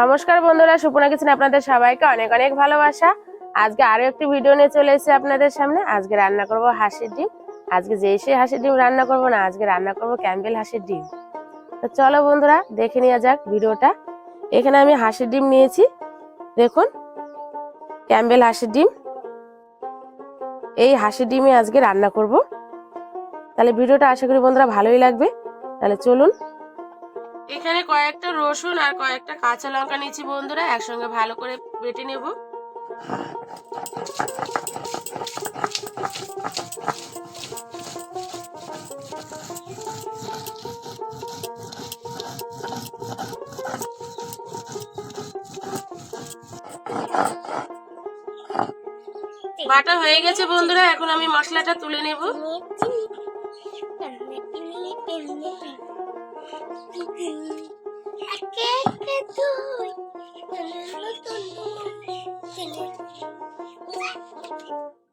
নমস্কার বন্ধুরা সুপনা কিচেন আপনাদের সবাইকে অনেক অনেক ভালোবাসা। আজকে আরও একটি ভিডিও নিয়ে চলে এসেছি আপনাদের সামনে। আজকে রান্না করব হাঁসের ডিম। আজকে যে সেই হাঁসের ডিম রান্না করব না, আজকে রান্না করব ক্যাম্বেল হাঁসের ডিম। তো চলো বন্ধুরা, দেখে নেওয়া যাক ভিডিওটা। এখানে আমি হাঁসের ডিম নিয়েছি। দেখুন ক্যাম্বেল হাঁসের ডিম। এই হাঁসের ডিমে আজকে রান্না করব। তাহলে ভিডিওটা আশা করি বন্ধুরা ভালোই লাগবে। তাহলে চলুন এখানে কয়েকটা রসুন আর কয়েকটা কাঁচা লঙ্কা নিয়েছি বন্ধুরা, একসঙ্গে ভালো করে বেটে নেব। বাটা হয়ে গেছে বন্ধুরা, এখন আমি মশলাটা তুলে নেব।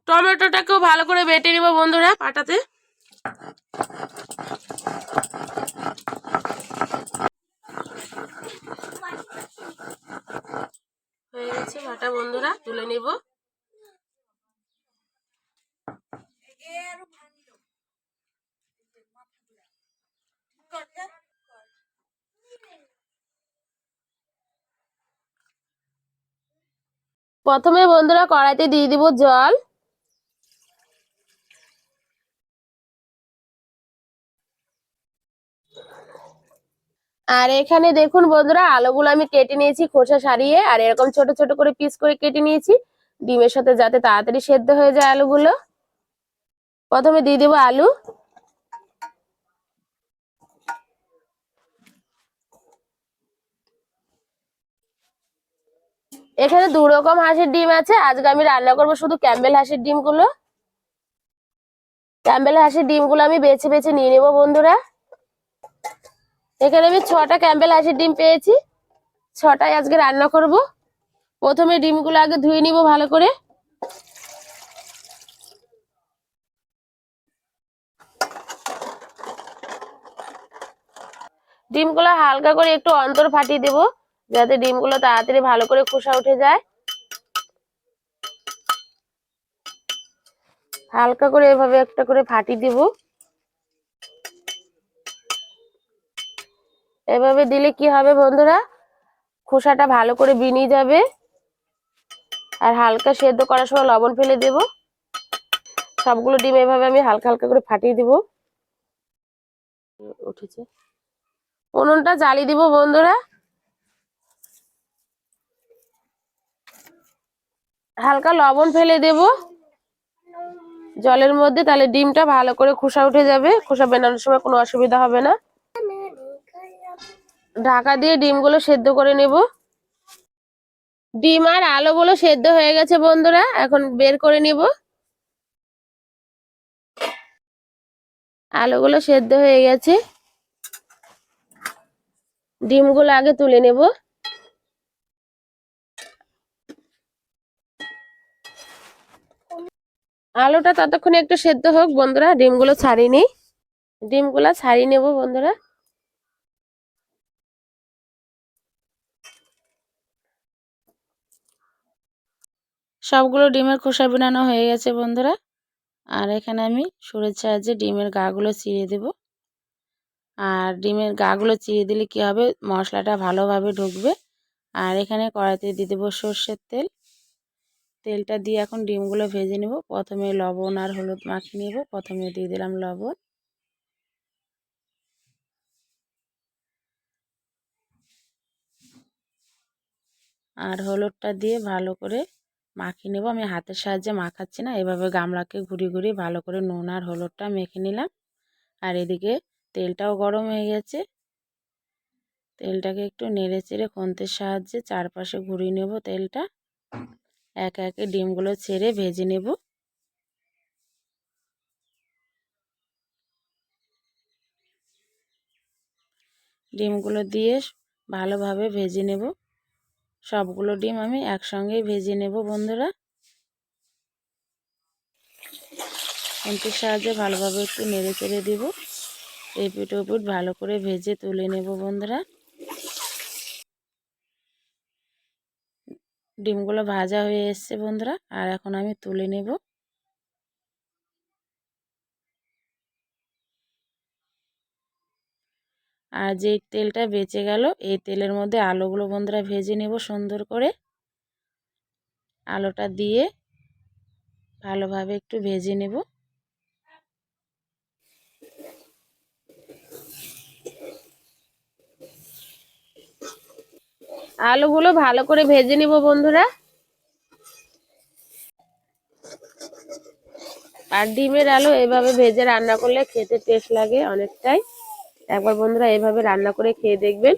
টমেটোটাকেও ভালো করে বেটে নেব বন্ধুরা পাটাতে। হয়ে গেছে বাটা বন্ধুরা তুলে নেব। প্রথমে বন্ধুরা কড়াইতে দিয়ে দিব জল। আর এখানে দেখুন বন্ধুরা, আলুগুলো আমি কেটে নিয়েছি খোসা সারিয়ে, আর এরকম ছোট ছোট করে পিস করে কেটে নিয়েছি। ডিমের সাথে যাতে তাড়াতাড়ি সেদ্ধ হয়ে যায় আলুগুলো। প্রথমে দিয়ে দেবো আলু। এখানে দু রকম হাঁসের ডিম আছে। আজকে আমি রান্না করব শুধু ক্যাম্বেল হাঁসের ডিমগুলো। ক্যাম্বেল হাঁসের ডিমগুলো আমি বেছে বেছে নিয়ে নেব বন্ধুরা। এখানে আমি ছটা ক্যাম্বেল হাঁসের ডিম পেয়েছি। ছটাই আজকে রান্না করব। প্রথমে ডিমগুলো আগে ধুয়ে নিব ভালো করে। ডিমগুলো হালকা করে একটু অন্তর ফাটিয়ে দেব। যাতে ডিমগুলো তাড়াতাড়ি ভালো করে খোসা উঠে যায়। হালকা করে এভাবে একটা করে ফাটিয়ে দেব। এভাবে দিলে কি হবে বন্ধুরা? খোসাটা ভালো করে বিনিয়ে যাবে। আর হালকা সেদ্ধ করার সময় লবণ ফেলে দেব। সবগুলো ডিম এভাবে আমি হালকা হালকা করে ফাটিয়ে দিব। উঠেছে। উনুনটা জ্বালিয়ে দিব বন্ধুরা। হালকা লবণ ফেলে দেব। জলের মধ্যে তাহলে ডিমটা ভালো করে খোসা উঠে যাবে। খোসা বেনানোর সময় কোনো অসুবিধা হবে না। ঢাকা দিয়ে ডিমগুলো সেদ্ধ করে নেব। ডিম আর আলোগুলো সেদ্ধ হয়ে গেছে বন্ধুরা, এখন বের করে নিব। আলুগুলো সেদ্ধ হয়ে গেছে। ডিমগুলো আগে তুলে নেব। আলুটা ততক্ষণে একটু সেদ্ধ হোক, বন্ধুরা, ডিমগুলো ছাড়িয়ে নিই। ডিমগুলো ছাড়িয়ে নেব, বন্ধুরা। সবগুলো ডিমের খোসা বিনানো হয়ে গেছে, বন্ধুরা। আর এখানে আমি সুরের সাহায্যে ডিমের গাগুলো চিড়ে দেব। আর ডিমের গাগুলো চিড়ে দিলে কি হবে? মশলাটা ভালোভাবে ঢুকবে। আর এখানে কড়াইতে দিয়ে দেবো সর্ষের তেল। তেলটা দিয়ে এখন ডিমগুলো ভেজে নেব। প্রথমে লবণ আর হলুদ মাখিয়ে নেব। প্রথমে দিয়ে দিলাম লবণ। আর হলুদটা দিয়ে ভালো করে মাখিয়ে নেব। আমি হাতের সাহায্যে মাখাচ্ছি না, এভাবে গামলাকে ঘুরি ঘুরি ভালো করে নুন আর হলুদটা মেখে নিলাম। আর এদিকে তেলটাও গরম হয়ে গেছে। তেলটাকে একটু নেড়ে চেড়ে খন্তের সাহায্যে চারপাশে ঘুরিয়ে নেব তেলটা। একে একে ডিমগুলো ছেড়ে ভেজে নেব। ডিমগুলো দিয়ে ভালোভাবে ভেজে নেব। সবগুলো ডিম আমি একসঙ্গেই ভেজে নেব বন্ধুরা। খুন্তির সাহায্যে ভালোভাবে একটু নেড়ে চেড়ে দিব। এপিট ওপিট ভালো করে ভেজে তুলে নেব বন্ধুরা। ডিমগুলো ভাজা হয়ে এসছে বন্ধুরা, আর এখন আমি তুলে নেব। আর যে তেলটা বেঁচে গেল, এই তেলের মধ্যে আলুগুলো বন্ধুরা ভেজে নেব সুন্দর করে। আলোটা দিয়ে ভালোভাবে একটু ভেজে নেব। আলুগুলো ভালো করে ভেজে নিব বন্ধুরা। আর ডিমের আলু এভাবে ভেজে রান্না করলে খেতে টেস্ট লাগে অনেকটাই। একবার বন্ধুরা এভাবে রান্না করে খেয়ে দেখবেন।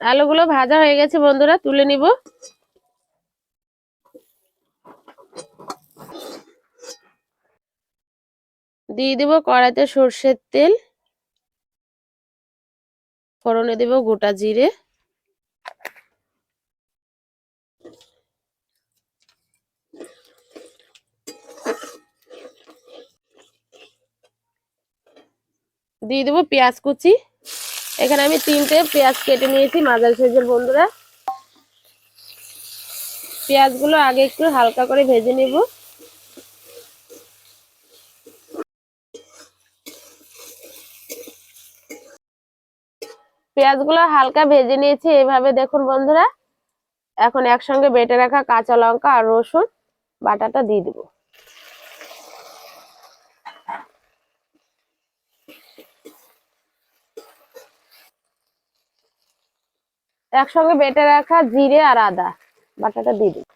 আলুগুলো ভাজা হয়ে গেছে বন্ধুরা, তুলে নিব। দিয়ে দিব কড়াইতে সর্ষের তেল। ফোড়নে দেব গোটা জিরে। দিয়ে দেবো পেঁয়াজ কুচি। এখানে আমি তিনটে পেঁয়াজ কেটে নিয়েছি মাঝারি সাইজের বন্ধুরা। পেঁয়াজগুলো আগে একটু হালকা করে ভেজে নেব। পেঁয়াজগুলো হালকা ভেজে নিয়েছি, এভাবে দেখুন বন্ধুরা। এখন একসঙ্গে বেটে রাখা কাঁচা লঙ্কা আর রসুন, বাটাটা দিয়ে দেবো। একসঙ্গে বেটে রাখা জিরে আর আদা, বাটাটা দিয়ে দিই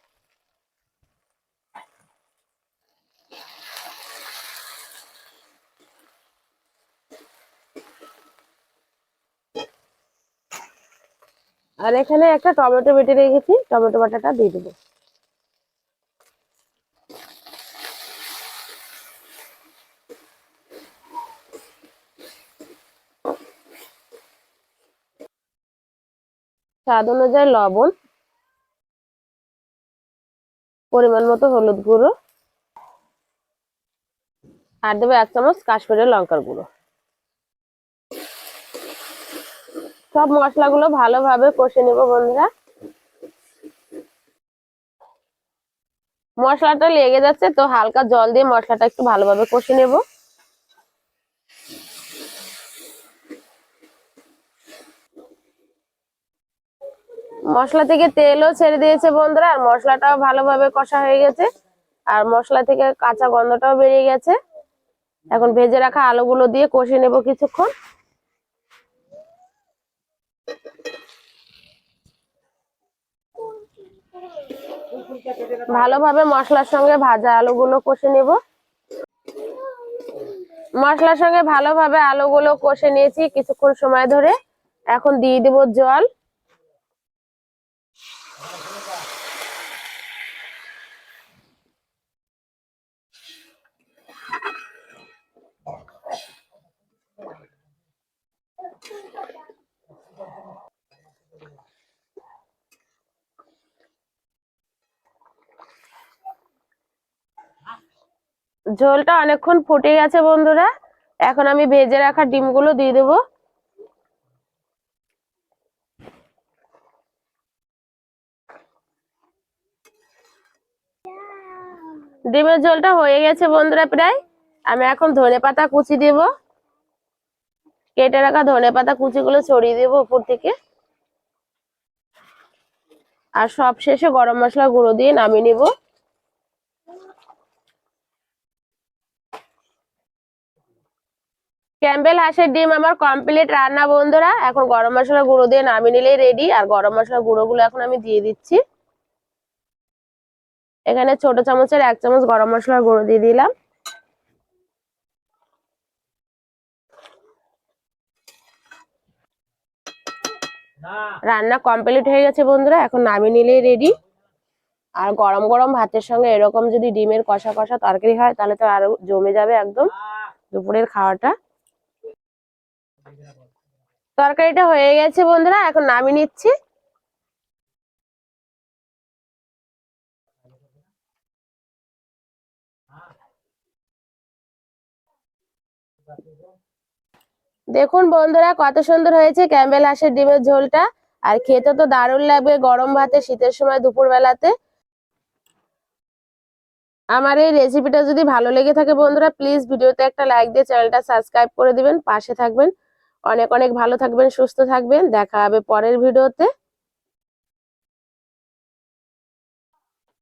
আর এখানে একটা টমেটো বেটে রেখেছি, টমেটো বাটাটা দিয়ে দেবো। স্বাদ অনুযায়ী লবণ, পরিমাণ মতো হলুদ গুঁড়ো, আর দেবো এক চামচ কাশ্মীরের লঙ্কার গুঁড়ো। সব মশলাগুলো ভালোভাবে কষে নেব বন্ধুরা। মশলাটা লেগে যাচ্ছে, তো হালকা জল দিয়ে মশলাটা একটু ভালোভাবে কষে নেব। মশলা থেকে তেলও ছেড়ে দিয়েছে বন্ধুরা, আর মশলাটাও ভালোভাবে কষা হয়ে গেছে, আর মশলা থেকে কাঁচা গন্ধটাও বেরিয়ে গেছে। এখন ভেজে রাখা আলুগুলো দিয়ে কষে নেব কিছুক্ষণ। ভালোভাবে মশলার সঙ্গে ভাজা আলুগুলো কষে নেব। মশলার সঙ্গে ভালোভাবে আলুগুলো কষে নিয়েছি কিছুক্ষণ সময় ধরে। এখন দিয়ে দেব জল। ঝোলটা অনেকক্ষণ ফুটে গেছে বন্ধুরা। এখন আমি ভেজে রাখা ডিমগুলো দিয়ে দেবো। ডিমের ঝোলটা হয়ে গেছে বন্ধুরা প্রায়। আমি এখন ধনে পাতা কুচি দেব। কেটে রাখা ধনে পাতা কুচিগুলো ছড়িয়ে দেবো উপর থেকে। আর সব শেষে গরম মশলা গুঁড়ো দিয়ে নামিয়ে নিব। ক্যাম্বেল হাঁসের ডিম আমার কমপ্লিট রান্না, বন্ধুরা। এখন গরম মশলা গুঁড়ো দিয়ে নামিয়ে নিলেই রেডি আর গরম মশলা গুঁড়োগুলো এখন আমি দিয়ে দিচ্ছি। এখানে ছোট চামচের এক চামচ গরম মশলার গুঁড়ো দিয়ে দিলাম। রান্না কমপ্লিট হয়ে গেছে, বন্ধুরা। এখন নামিয়ে নিলেই রেডি আর গরম গরম ভাতের সঙ্গে এরকম যদি ডিমের কষা কষা তরকারি হয়, তাহলে তো আরও জমে যাবে একদম। দুপুরের খাওয়াটা। তরকারিটা হয়ে গেছে বন্ধুরা, এখন নামিয়ে নিচ্ছি। দেখুন বন্ধুরা, কত সুন্দর হয়েছে ক্যাম্বেল হাঁসের ডিমের ঝোলটা। আর খেতে তো দারুণ লাগবে গরম ভাতে, শীতের সময় দুপুর বেলাতে আমার এই রেসিপিটা যদি ভালো লেগে থাকে বন্ধুরা প্লিজ ভিডিওতে একটা লাইক দিয়ে চ্যানেলটা সাবস্ক্রাইব করে দিবেন, পাশে থাকবেন। অনেক অনেক ভালো থাকবেন সুস্থ থাকবেন। দেখা হবে পরের ভিডিওতে।